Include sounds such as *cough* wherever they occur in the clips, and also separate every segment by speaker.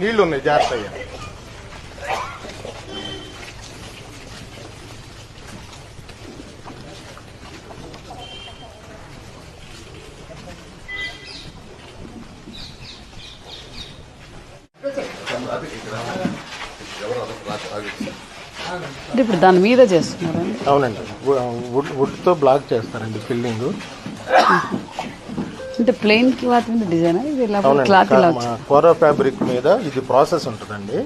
Speaker 1: నీళ్ళు ఉన్నాయి జాగ్రత్త అయ్యా.
Speaker 2: అంటే ఇప్పుడు దాని మీద చేస్తున్నారండి
Speaker 1: అవునండి. వుడ్ వుడ్తో బ్లాక్ చేస్తారండి ఫిల్లింగ్.
Speaker 2: అంటే ప్లెయిన్ క్లాత్ మీద డిజైన్ ఇది ఇలా క్లాత్ ఇలా
Speaker 1: కోరా ఫ్యాబ్రిక్ మీద ఇది ప్రాసెస్ ఉంటుందండి.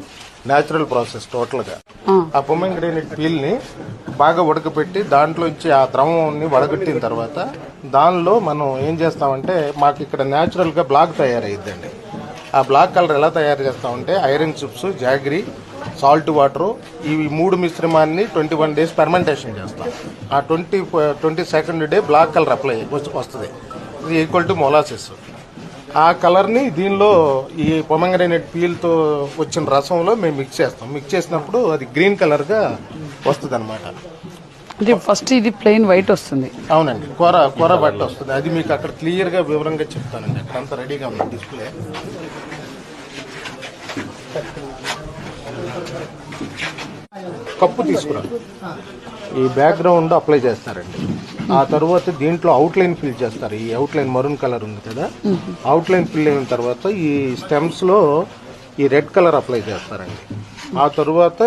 Speaker 1: న్యాచురల్ ప్రాసెస్ టోటల్గా
Speaker 2: ఆ,
Speaker 1: ఆ పొమెంగ్రేనిట్ పీల్ని బాగా ఉడకపెట్టి దాంట్లోంచి ఆ ద్రవాన్ని వడగట్టిన తర్వాత దానిలో మనం ఏం చేస్తామంటే మాకు ఇక్కడ న్యాచురల్గా బ్లాక్ తయారయ్యిద్దండి ఆ బ్లాక్ కలర్ ఎలా తయారు చేస్తామంటే iron chips jaggery salt water ఇవి మూడు మిశ్రమాన్ని ట్వంటీ వన్ డేస్ ఫెర్మెంటేషన్ చేస్తాం. ఆ twenty twenty second day black colour apply వస్తుంది. ఇది ఈక్వల్ టు మొలాసిస్ ఆ కలర్ని దీనిలో ఈ పొమంగ్రేనేట్ పీల్తో వచ్చిన రసంలో మేము మిక్స్ చేస్తాం. మిక్స్ చేసినప్పుడు అది గ్రీన్ కలర్గా వస్తుంది అనమాట
Speaker 2: అంటే ఫస్ట్ ఇది ప్లెయిన్ వైట్ వస్తుంది.
Speaker 1: అవునండి. కూర కూర బట్ట వస్తుంది. అది మీకు అక్కడ క్లియర్గా వివరంగా చెప్తానండి. అక్కడ అంతా రెడీగా ఉంది డిస్ప్లే కప్పు తీసుకురా ఈ బ్యాక్గ్రౌండ్ అప్లై చేస్తారండి. ఆ తర్వాత దీంట్లో అవుట్లైన్ ఫిల్ చేస్తారు. ఈ అవుట్లైన్ మరూన్ కలర్ ఉంది కదా. అవుట్లైన్ ఫిల్ అయిన తర్వాత ఈ స్టెమ్స్లో ఈ రెడ్ కలర్ అప్లై చేస్తారండి. ఆ తర్వాత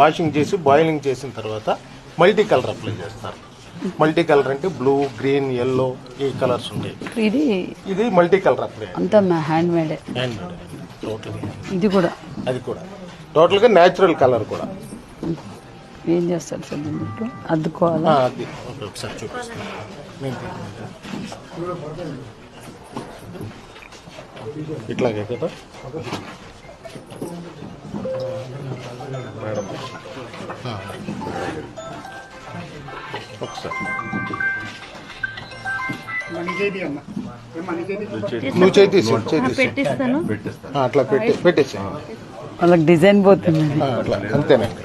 Speaker 1: వాషింగ్ చేసి బాయిలింగ్ చేసిన తర్వాత మల్టీ కలర్ అప్లై చేస్తారు. మల్టీ కలర్ అంటే బ్లూ గ్రీన్ ఎల్లో ఈ కలర్స్ ఉంటాయి.
Speaker 2: ఇది
Speaker 1: ఇది మల్టీ కలర్ అప్లై
Speaker 2: అంతా హ్యాండ్ మేడే
Speaker 1: హ్యాండ్ టోటల్
Speaker 2: ఇది కూడా.
Speaker 1: అది కూడా. టోటల్గా న్యాచురల్ కలర్ కూడా.
Speaker 2: ఏం చేస్తారు సార్ దీంట్లో? అద్దుకోవాలా?
Speaker 1: ఒకసారి చూపిస్తాను. ఇట్లాగే కదా? మేడం. ఒకసారి. నువ్వు చేయి తీసి చేయి తీసి.
Speaker 3: పెట్టిస్తాను.
Speaker 1: అట్లా పెట్టి పెట్టేసి
Speaker 2: వాళ్ళకి డిజైన్ పోతుంది.
Speaker 1: అట్లా. అంతేనండి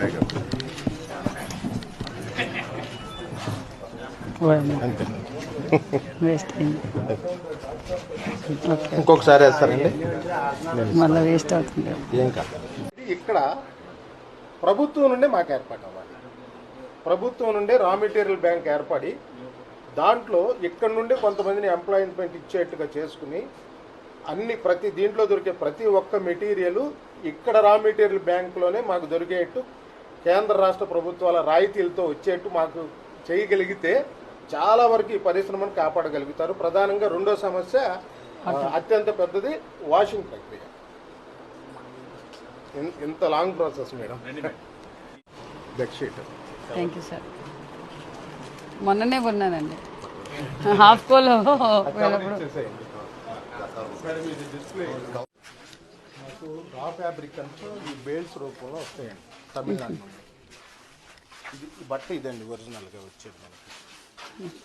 Speaker 1: అంతే
Speaker 2: వేస్ట్ అయింది
Speaker 1: ఇంకొకసారి వేస్తారండి
Speaker 2: మళ్ళీ వేస్ట్ అవుతుంది
Speaker 1: ఏం కాదు ఇక్కడ ప్రభుత్వం నుండే మాకు ఏర్పాటు అవ్వాలి ప్రభుత్వం నుండే రా మెటీరియల్ బ్యాంక్ ఏర్పడి దాంట్లో ఇక్కడ నుండి కొంతమందిని ఎంప్లాయ్మెంట్ ఇచ్చేట్టుగా చేసుకుని అన్ని ప్రతి దీంట్లో దొరికే ప్రతి ఒక్క మెటీరియల్ ఇక్కడ రా మెటీరియల్ బ్యాంకులోనే మాకు దొరికేట్టు కేంద్ర రాష్ట్ర ప్రభుత్వాల రాయితీలతో వచ్చేట్టు మాకు చేయగలిగితే చాలా వరకు ఈ పరిశ్రమను కాపాడగలుగుతారు. ప్రధానంగా రెండో సమస్య అత్యంత పెద్దది వాషింగ్ ప్రక్రియ. ఇన్- ఇంత long process madam. Bedsheet
Speaker 2: thank you sir మొన్ననే కొన్నానండి. హాఫ్ కోలో
Speaker 1: రా ఫ్యాబ్రిక్ అంతా ఈ బేల్స్ రూపంలో వస్తాయండి. తమిళనాడు నుండి *laughs* ఇది బట్ట ఇదండి ఒరిజినల్గా వచ్చేది మనకి.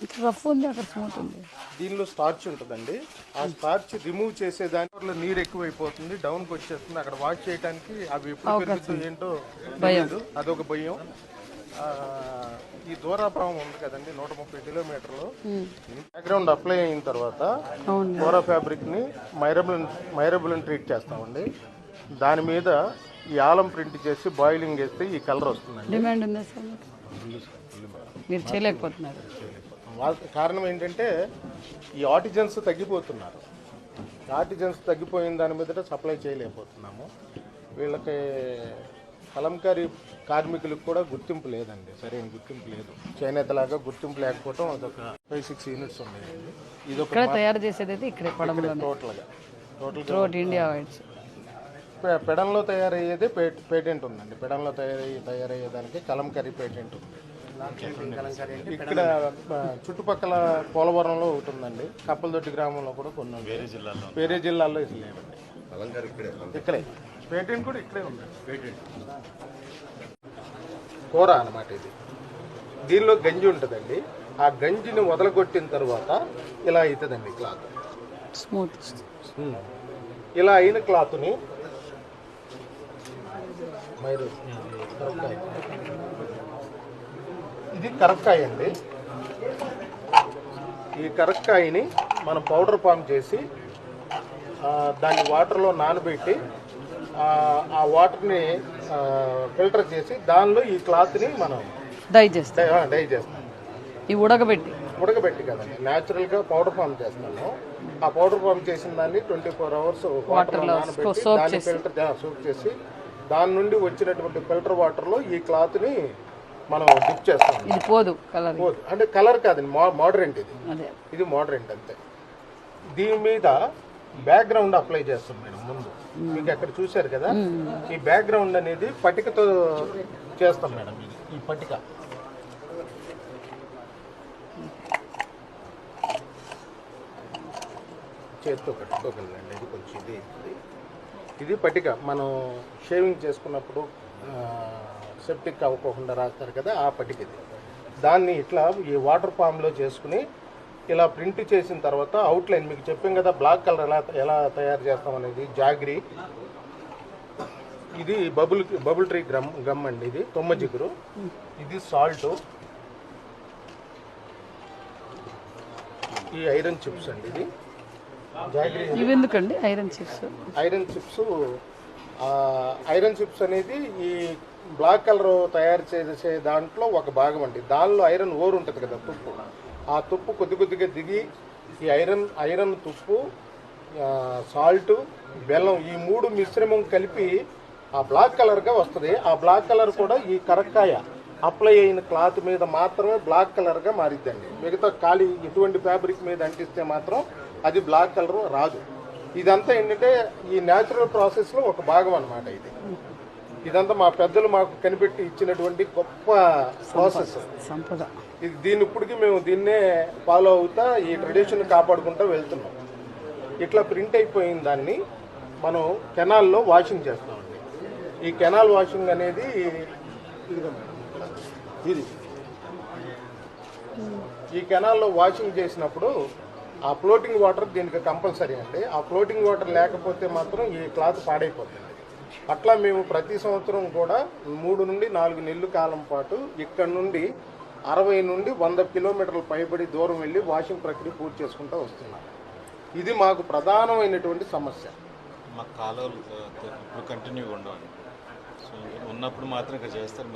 Speaker 2: ఇంకా రఫ్ ఉంది అక్కడ స్మూత్ ఉంది
Speaker 1: దీనిలో స్టార్చ్ ఉంటుందండి. ఆ స్టార్చ్ రిమూవ్ చేసే దాంట్లో నీరు ఎక్కువైపోతుంది డౌన్కి వచ్చేస్తుంది. అక్కడ వాష్ చేయడానికి అవి ఎప్పుడు పెరుగుతుంది ఏంటో అదొక భయం. ఈ దూరాభావం ఉంది కదండి నూట ముప్పై కిలోమీటర్లు. బ్యాక్గ్రౌండ్ అప్లై అయిన తర్వాత కోరా ఫ్యాబ్రిక్ని మైరబుల్ మైరబుల్ ట్రీట్ చేస్తామండి. దాని మీద ఈ ఆలం ప్రింట్ చేసి బాయిలింగ్ చేస్తే ఈ కలర్ వస్తుందండి.
Speaker 2: డిమాండ్ ఉందా సార్? మీరు చేయలేకపోతున్నారు.
Speaker 1: కారణం ఏంటంటే ఈ ఆర్టిజన్స్ తగ్గిపోతున్నారు. ఆర్టిజన్స్ తగ్గిపోయిన దాని మీద సప్లై చేయలేకపోతున్నాము. వీళ్ళకి కలంకారీ కార్మికులకు కూడా గుర్తింపు లేదండి సరైన గుర్తింపు లేదు. చేనేతలాగా గుర్తింపు లేకపోవడం అదొక ఫైవ్ సిక్స్ యూనిట్స్ ఉన్నాయండి. ఇదొక
Speaker 2: ఇక్కడ తయారు చేసేది ఇక్కడే
Speaker 1: టోటల్గా.
Speaker 2: త్రూఅవుట్ ఇండియా
Speaker 1: పెడంలో తయారయ్యేది పే- పేటెంట్ ఉందండి. పెడంలో తయారయ్యే తయారయ్యేదానికి కలంకరీ పేటెంట్ ఉంది. ఇక్కడ చుట్టుపక్కల పోలవరంలో ఒకటి ఉందండి. కప్పలదొడ్డి గ్రామంలో కూడా కొన్ని. వేరే జిల్లాలో వేరే జిల్లాల్లో ఇది లేవండి ఇక్కడే పేటెంట్ కూడా ఇక్కడే ఉంది. పేటెంట్. కూర అన్నమాట ఇది. దీనిలో గంజి ఉంటుందండి. ఆ గంజిని వదలగొట్టిన తర్వాత ఇలా అవుతుందండి క్లాత్.
Speaker 2: స్మూత్
Speaker 1: ఇలా అయిన క్లాత్ని మైరు. ఇది కరక్కాయ అండి ఈ కరక్కాయని మనం పౌడర్ ఫామ్ చేసి దాన్ని వాటర్లో నానబెట్టి ఆ- వాటర్ని ఫిల్టర్ చేసి దానిలో ఈ క్లాత్ని మనం
Speaker 2: డైజెస్ట్
Speaker 1: డై డై చేస్తాం.
Speaker 2: ఈ ఉడకబెట్టి.
Speaker 1: ఉడకబెట్టి కదండి. న్యాచురల్గా పౌడర్ ఫామ్ చేస్తాము. ఆ పౌడర్ ఫామ్ చేసిన దాన్ని ట్వంటీ ఫోర్ అవర్స్ వాటర్లో నానబెట్టి దాన్ని ఫిల్టర్ సోప్ చేసి దాని నుండి వచ్చినటువంటి ఫిల్టర్ వాటర్లో ఈ క్లాత్ని మనం డిప్ చేస్తాం
Speaker 2: ఇది పోదు కలర్
Speaker 1: పోదు. అంటే కలర్ కాదండి మోడరెంట్ ఇది. ఇది మోడరెంట్ అంతే. దీని మీద బ్యాక్గ్రౌండ్ అప్లై చేస్తాం మేడం ముందు. మీకు అక్కడ చూశారు కదా? ఈ బ్యాక్గ్రౌండ్ అనేది పటికతో చేస్తాం మేడం ఇది ఈ పటిక. చేతితో కట్టుకోగలండి ఇది కొంచెం ఇది. ఇది. ఇది పటిక. మనం షేవింగ్ చేసుకున్నప్పుడు సెప్టిక్ అవ్వకోకుండా రాస్తారు కదా ఆ పటిక ఇది దాన్ని ఇట్లా ఈ వాటర్ ఫామ్లో చేసుకుని ఇలా ప్రింట్ చేసిన తర్వాత అవుట్లైన్ మీకు చెప్పాం కదా బ్లాక్ కలర్ ఎలా ఎలా తయారు చేస్తాం అనేది జాగ్రీ. ఇది bubble bubble tree gum gum అండి ఇది తుమ్మ జిగురు. ఇది సాల్ట్. ఈ ఐరన్ చిప్స్ అండి ఇది. జాగ్రీ
Speaker 2: ఇవి ఎందుకండి iron chips?
Speaker 1: Iron chips iron chips అనేది ఈ బ్లాక్ కలర్ తయారు చేసే దాంట్లో ఒక భాగం అండి. దానిలో ఐరన్ ఓర్ ఉంటుంది కదా తుప్పు. ఆ తుప్పు కొద్ది కొద్దిగా దిగి ఈ ఐరన్ ఐరన్ తుప్పు సాల్ట్ బెల్లం ఈ మూడు మిశ్రమం కలిపి ఆ బ్లాక్ కలర్గా వస్తుంది. ఆ బ్లాక్ కలర్ కూడా ఈ కరక్కాయ అప్లై అయిన క్లాత్ మీద మాత్రమే బ్లాక్ కలర్గా మారిద్దండి. మిగతా ఖాళీ ఇటువంటి ఫ్యాబ్రిక్ మీద అంటిస్తే మాత్రం అది బ్లాక్ కలర్ రాదు. ఇదంతా ఏంటంటే ఈ న్యాచురల్ ప్రాసెస్లో ఒక భాగం అన్నమాట ఇది. ఇదంతా మా పెద్దలు మాకు కనిపెట్టి ఇచ్చినటువంటి గొప్ప ప్రాసెస్
Speaker 2: సంపద
Speaker 1: ఇది దీని ఇప్పటికి మేము దీన్నే ఫాలో అవుతా ఈ ట్రెడిషన్ కాపాడుకుంటూ వెళ్తున్నాం. ఇట్లా ప్రింట్ అయిపోయిన దాన్ని మనం కెనాల్లో వాషింగ్ చేస్తామండి. ఈ కెనాల్ వాషింగ్ అనేది. ఇది. ఈ కెనాల్లో వాషింగ్ చేసినప్పుడు ఆ ఫ్లోటింగ్ వాటర్ దీనికి కంపల్సరీ అండి. ఆ ఫ్లోటింగ్ వాటర్ లేకపోతే మాత్రం ఈ క్లాత్ పాడైపోతుంది. అట్లా మేము ప్రతి సంవత్సరం కూడా మూడు నుండి నాలుగు నెలల కాలం పాటు ఇక్కడ నుండి అరవై నుండి వంద కిలోమీటర్ల పైబడి దూరం వెళ్ళి వాషింగ్ ప్రక్రియ పూర్తి చేసుకుంటూ వస్తున్నాం. ఇది మాకు ప్రధానమైనటువంటి సమస్య.
Speaker 3: మా కాలువలు కంటిన్యూ కంటిన్యూగా ఉండవు సో ఉన్నప్పుడు మాత్రం ఇక్కడ చేస్తారు.